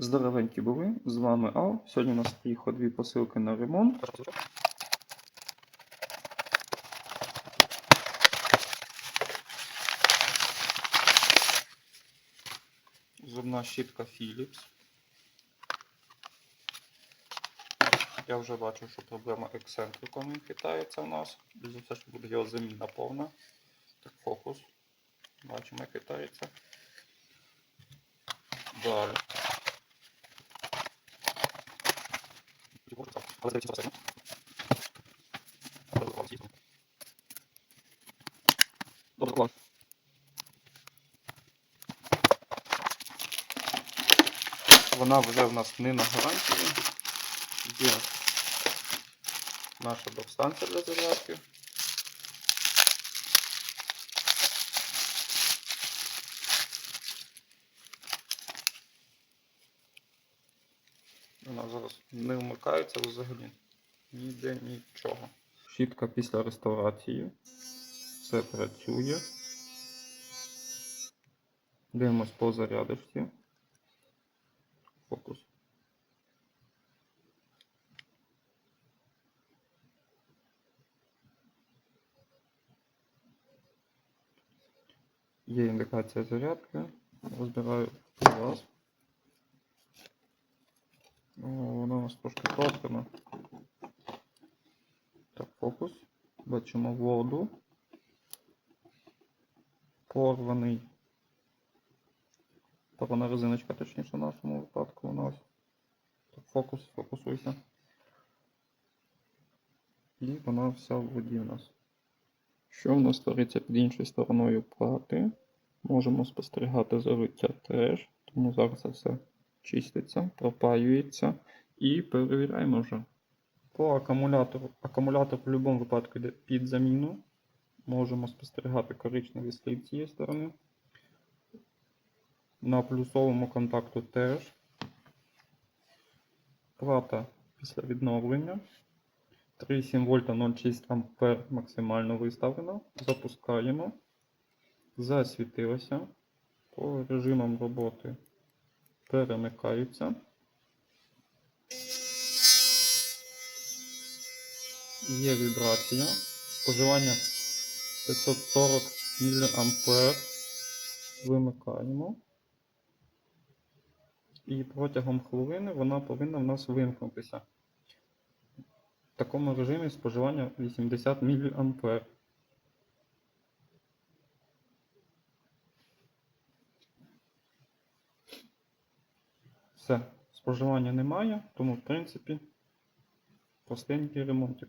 Здоровенькі були, з вами Ал. Сьогодні у нас приїхало дві посилки на ремонт. Зубна щітка Philips. Я вже бачу, що проблема ексцентриком він хитається у нас. За все, що буде його заміна повна. Так, фокус. Бачимо, як хитається. Далі. Добре, клас. Вона вже в нас не на гарантії. Є наша док-станція для зарядки. Вона зараз не вмикається взагалі. Ніде нічого. Щітка після реставрації. Все працює. Дивимось по зарядочці. Фокус. Є індикація зарядки. Розбираю вас. О, вона у нас трошки проткана. Так, фокус. Бачимо воду. Порваний. Порвана резиночка, точніше, в нашому випадку у нас. Так, фокус, фокусуйся. І вона вся в воді у нас. Що в нас твориться під іншою стороною плати? Можемо спостерігати зариття теж, тому зараз це все чиститься, пропаюється і перевіряємо вже. По акумулятору. Акумулятор в будь-якому випадку йде під заміну. Можемо спостерігати коричневий слід з цієї сторони. На плюсовому контакту теж. Плата після відновлення. 3,7 вольта 0,6 ампер максимально виставлено. Запускаємо. Засвітилося. По режимам роботи перемикаються. Є вібрація. Споживання 540 мА. Вимикаємо. І протягом хвилини вона повинна в нас вимкнутися. В такому режимі споживання 80 мА. Все, споживання немає, тому в принципі простенький ремонтик.